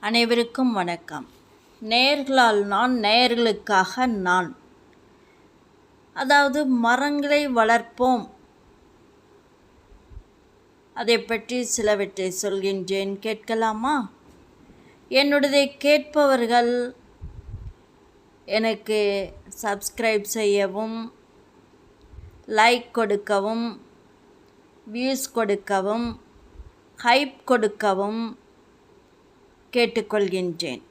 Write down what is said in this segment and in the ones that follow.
அனைவருக்கும் வணக்கம். நேர்களால் நான் நேர்களுக்காக நான். அதாவது மரங்களை வளர்ப்போம். அதை பற்றி சிலவற்றை சொல்கின்றேன். கேட்கலாமா? என்னுடையதை கேட்பவர்கள் எனக்கு சப்ஸ்கிரைப் செய்யவும் லைக் கொடுக்கவும் வியூஸ் கொடுக்கவும் ஹைப் கொடுக்கவும் கேட்டுக்கொள்கின்றேன்.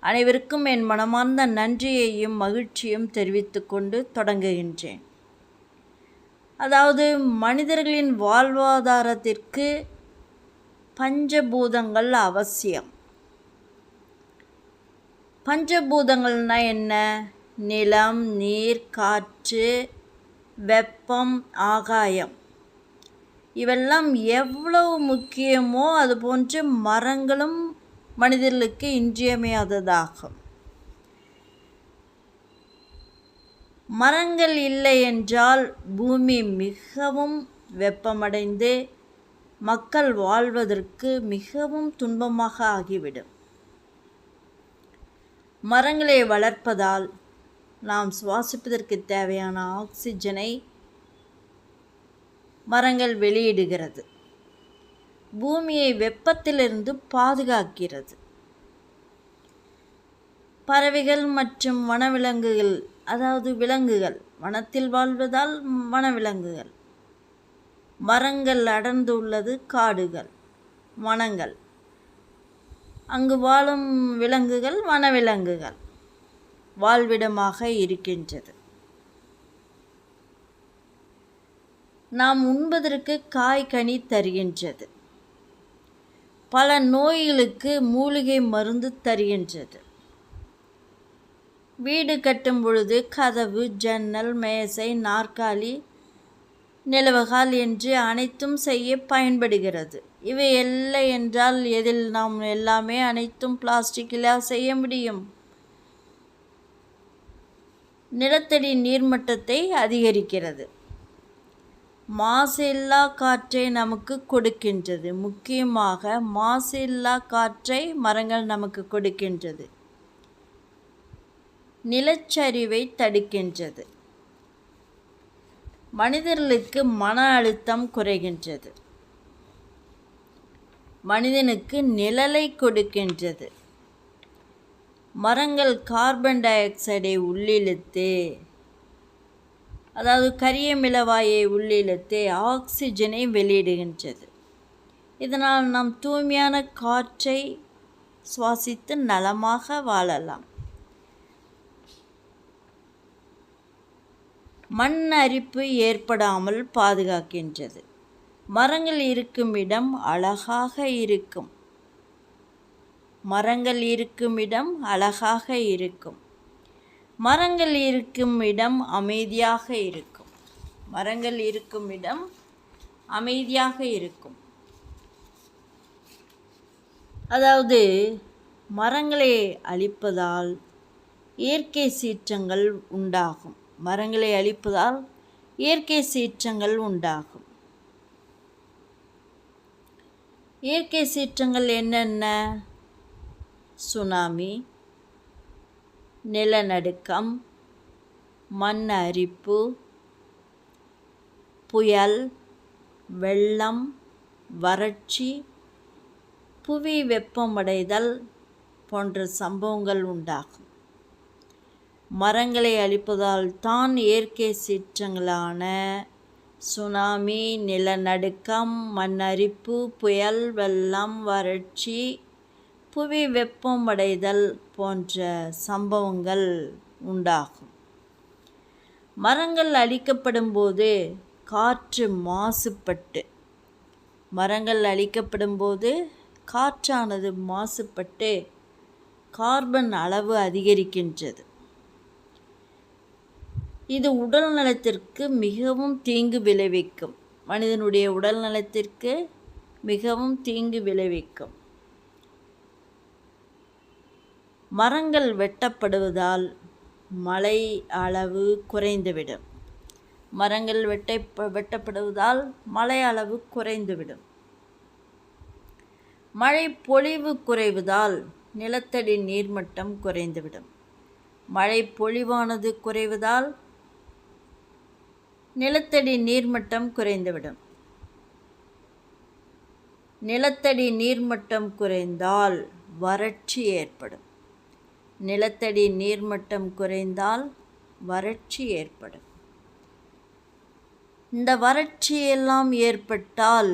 அனைவருக்கும் என் மனமார்ந்த நன்றியையும் மகிழ்ச்சியும் தெரிவித்துக்கொண்டு தொடங்குகின்றேன். அதாவது மனிதர்களின் வாழ்வாதாரத்திற்கு பஞ்சபூதங்கள் அவசியம். பஞ்சபூதங்கள்னால் என்ன? நிலம் நீர் காற்று வெப்பம் ஆகாயம். இவெல்லாம் எவ்வளவு முக்கியமோ அது போன்று மரங்களும் மனிதர்களுக்கு இன்றியமையாததாகும். மரங்கள் இல்லை என்றால் பூமி மிகவும் வெப்பமடைந்து மக்கள் வாழ்வதற்கு மிகவும் துன்பமாக ஆகிவிடும். மரங்களை வளர்ப்பதால் நாம் சுவாசிப்பதற்கு தேவையான ஆக்சிஜனை மரங்கள் வெளியிடுகிறது. பூமியை வெப்பத்திலிருந்து பாதுகாக்கிறது. பறவைகள் மற்றும் வனவிலங்குகள் அதாவது விலங்குகள் வனத்தில் வாழ்வதால் வனவிலங்குகள். மரங்கள் அடர்ந்துள்ளது காடுகள் வனங்கள். அங்கு வாழும் விலங்குகள் வனவிலங்குகள். வாழ்விடமாக இருக்கின்றது. நாம் உண்பதற்கு காய் கனி தருகின்றது. பல நோய்களுக்கு மூலிகை மருந்து தருகின்றது. வீடு கட்டும் பொழுது கதவு ஜன்னல் மேசை நாற்காலி நிலவகால் என்று அனைத்தும் செய்ய பயன்படுகிறது. இவை இல்லை என்றால் எதில் நாம் எல்லாமே அனைத்தும் பிளாஸ்டிக்கில் செய்ய முடியும்? நிலத்தடி நீர்மட்டத்தை அதிகரிக்கிறது. மாசில்லா காற்றை நமக்கு கொடுக்கின்றது. முக்கியமாக மாசில்லா காற்றை மரங்கள் நமக்கு கொடுக்கின்றது. நிலச்சரிவை தடுக்கின்றது. மனிதர்களுக்கு மன அழுத்தம் குறைகின்றது. மனிதனுக்கு நிழலை கொடுக்கின்றது. மரங்கள் கார்பன் டை ஆக்சைடை உள்ளிழுத்து அதாவது கரிய மிளவாயை உள்ளிழுத்து ஆக்சிஜனை வெளியிடுகின்றது. இதனால் நாம் தூய்மையான காற்றை சுவாசித்து நலமாக வாழலாம். மண் அரிப்பு ஏற்படாமல் பாதுகாக்கின்றது. மரங்கள் இருக்கும் இடம் அழகாக இருக்கும். மரங்கள் இருக்கும் இடம் அழகாக இருக்கும். மரங்கள் இருக்கும் இடம் அமைதியாக இருக்கும். மரங்கள் இருக்கும் இடம் அமைதியாக இருக்கும். அதாவது மரங்களை அழிப்பதால் இயற்கை சீற்றங்கள் உண்டாகும். மரங்களை அழிப்பதால் இயற்கை சீற்றங்கள் உண்டாகும். இயற்கை சீற்றங்கள் என்னென்ன? சுனாமி நிலநடுக்கம் மண் அரிப்பு புயல் வெள்ளம் வறட்சி புவி வெப்பமடைதல் போன்ற சம்பவங்கள் உண்டாகும். மரங்களை அழிப்பதால் தான் இயற்கை சீற்றங்களான சுனாமி நிலநடுக்கம் மண் அரிப்பு புயல் வெள்ளம் வறட்சி புவி வெப்பமடைதல் போன்ற சம்பவங்கள் உண்டாகும். மரங்கள் அழிக்கப்படும் போது காற்று மாசுபட்டு மரங்கள் அழிக்கப்படும் போது காற்றானது மாசுபட்டு கார்பன் அளவு அதிகரிக்கின்றது. இது உடல் நலத்திற்கு மிகவும் தீங்கு விளைவிக்கும். மனிதனுடைய உடல் நலத்திற்கு மிகவும் தீங்கு விளைவிக்கும். மரங்கள் வெட்டப்படுவதால் மழை அளவு குறைந்துவிடும். மரங்கள் வெட்ட வெட்டப்படுவதால் மழை அளவு குறைந்துவிடும். மழை பொழிவு குறைவதால் நிலத்தடி நீர்மட்டம் குறைந்துவிடும். மழை பொழிவானது குறைவதால் நிலத்தடி நீர்மட்டம் குறைந்துவிடும். நிலத்தடி நீர்மட்டம் குறைந்தால் வறட்சி ஏற்படும். நிலத்தடி நீர்மட்டம் குறைந்தால் வறட்சி ஏற்படும். இந்த வறட்சி எல்லாம் ஏற்பட்டால்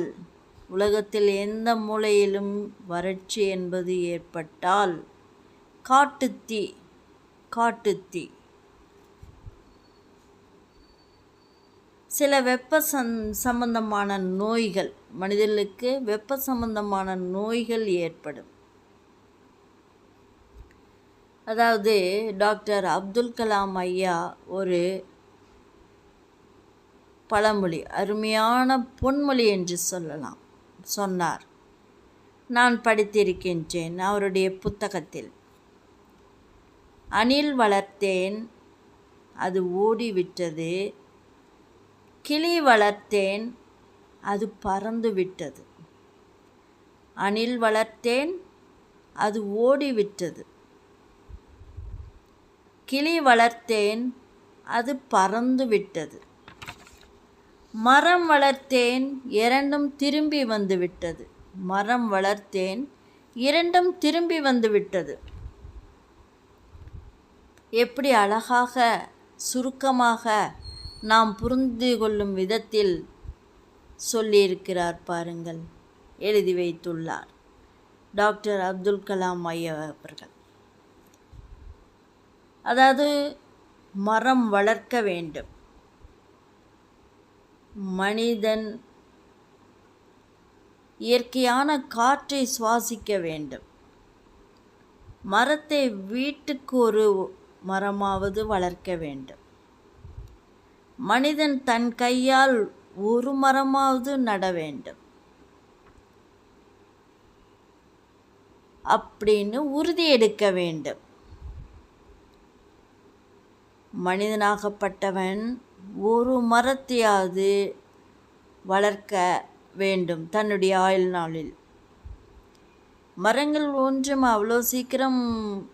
உலகத்தில் எந்த மூலையிலும் வறட்சி என்பது ஏற்பட்டால் காட்டுத்தீ காட்டுத்தீ. சில வெப்ப சம் சம்பந்தமான நோய்கள் மனிதர்களுக்கு வெப்ப சம்பந்தமான நோய்கள் ஏற்படும். அதாவது டாக்டர் அப்துல் கலாம் ஐயா ஒரு பழமொழி அருமையான பொன்மொழி என்று சொல்லலாம். சொன்னார். நான் படித்திருக்கின்றேன் அவருடைய புத்தகத்தில். அணில் வளர்த்தேன் அது ஓடிவிட்டது. கிளி வளர்த்தேன் அது பறந்து விட்டது அணில் வளர்த்தேன் அது ஓடிவிட்டது. கிளி வளர்த்தேன் அது பறந்து விட்டது. மரம் வளர்த்தேன் இரண்டும் திரும்பி வந்து விட்டது. மரம் வளர்த்தேன் இரண்டும் திரும்பி வந்து விட்டது. எப்படி அழகாக சுருக்கமாக நாம் புரிந்து கொள்ளும் விதத்தில் சொல்லியிருக்கிறார் பாருங்கள். எழுதி வைத்துள்ளார். டாக்டர் அப்துல் கலாம் ஐயா அவர்கள். அதாவது மரம் வளர்க்க வேண்டும். மனிதன் இயற்கையான காற்றை சுவாசிக்க வேண்டும். மரத்தை வீட்டுக்கு ஒரு மரமாவது வளர்க்க வேண்டும். மனிதன் தன் கையால் ஒரு மரமாவது நட வேண்டும். அப்படின்னு உறுதி எடுக்க வேண்டும். மனிதனாகப்பட்டவன் ஒரு மரத்தையாவது வளர்க்க வேண்டும் தன்னுடைய ஆயுள் நாளில். மரங்கள் ஒன்றும் அவ்வளோ சீக்கிரம்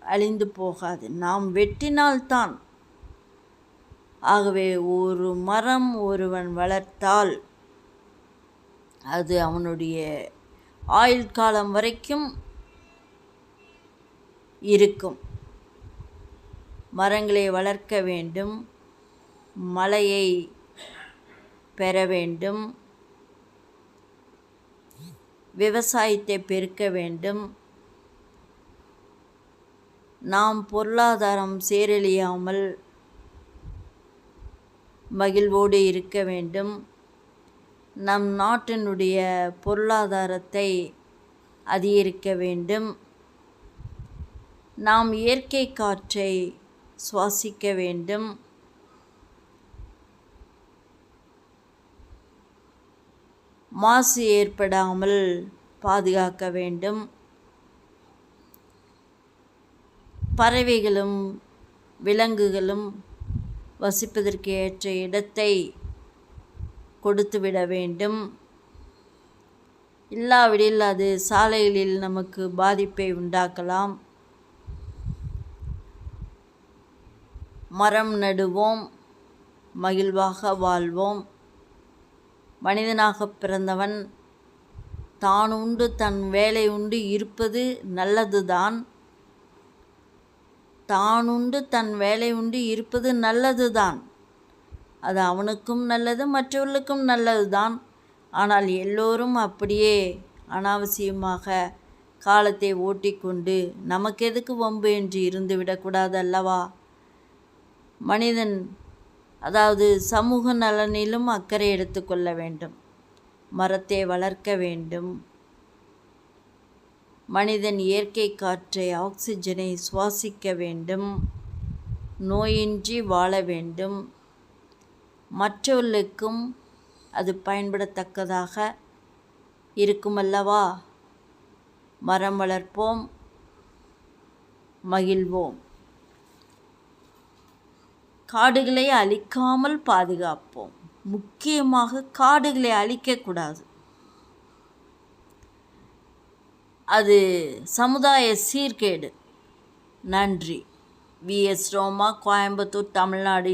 அழிந்து போகாது. நாம் வெட்டினால்தான். ஆகவே ஒரு மரம் ஒருவன் வளர்த்தால் அது அவனுடைய ஆயுள் காலம் வரைக்கும் இருக்கும். மரங்களை வளர்க்க வேண்டும் மலையை பெற வேண்டும் விவசாயத்தை பெருக்க வேண்டும். நாம் பொருளாதாரம் சீரழியாமல் மகிழ்வோடு இருக்க வேண்டும். நம் நாட்டினுடைய பொருளாதாரத்தை அதிகரிக்க வேண்டும். நாம் இயற்கை காற்றை சுவாசிக்க வேண்டும். மாசு ஏற்படாமல் பாதுகாக்க வேண்டும். பறவைகளும் விலங்குகளும் வசிப்பதற்கு ஏற்ற இடத்தை கொடுத்துவிட வேண்டும். இல்லாவிடில் அது சாலைகளில் நமக்கு பாதிப்பை உண்டாக்கலாம். மரம் நடுவோம் மகிழ்வாக வாழ்வோம். மனிதனாக பிறந்தவன் தான் உண்டு தன் வேலை உண்டு இருப்பது நல்லதுதான். தான் உண்டு தன் வேலை உண்டு இருப்பது நல்லதுதான். அது அவனுக்கும் நல்லது மற்றவர்களுக்கும் நல்லதுதான். ஆனால் எல்லோரும் அப்படியே அனாவசியமாக காலத்தை ஓட்டிக்கொண்டு நமக்கு எதுக்கு வம்பு என்று இருந்துவிடக்கூடாது அல்லவா? மனிதன் அதாவது சமூக நலனிலும் அக்கறை எடுத்துக்கொள்ள வேண்டும். மரத்தை வளர்க்க வேண்டும். மனிதன் இயற்கை காற்றை ஆக்சிஜனை சுவாசிக்க வேண்டும். நோயின்றி வாழ வேண்டும். மற்றவர்களுக்கும் அது பயன்படத்தக்கதாக இருக்குமல்லவா? மரம் வளர்ப்போம் மகிழ்வோம். காடுகளை அழிக்காமல் பாதுகாப்போம். முக்கியமாக காடுகளை அழிக்கக்கூடாது அது சமுதாய சீர்கேடு. நன்றி. விஎஸ் ரோமா கோயம்புத்தூர் தமிழ்நாடு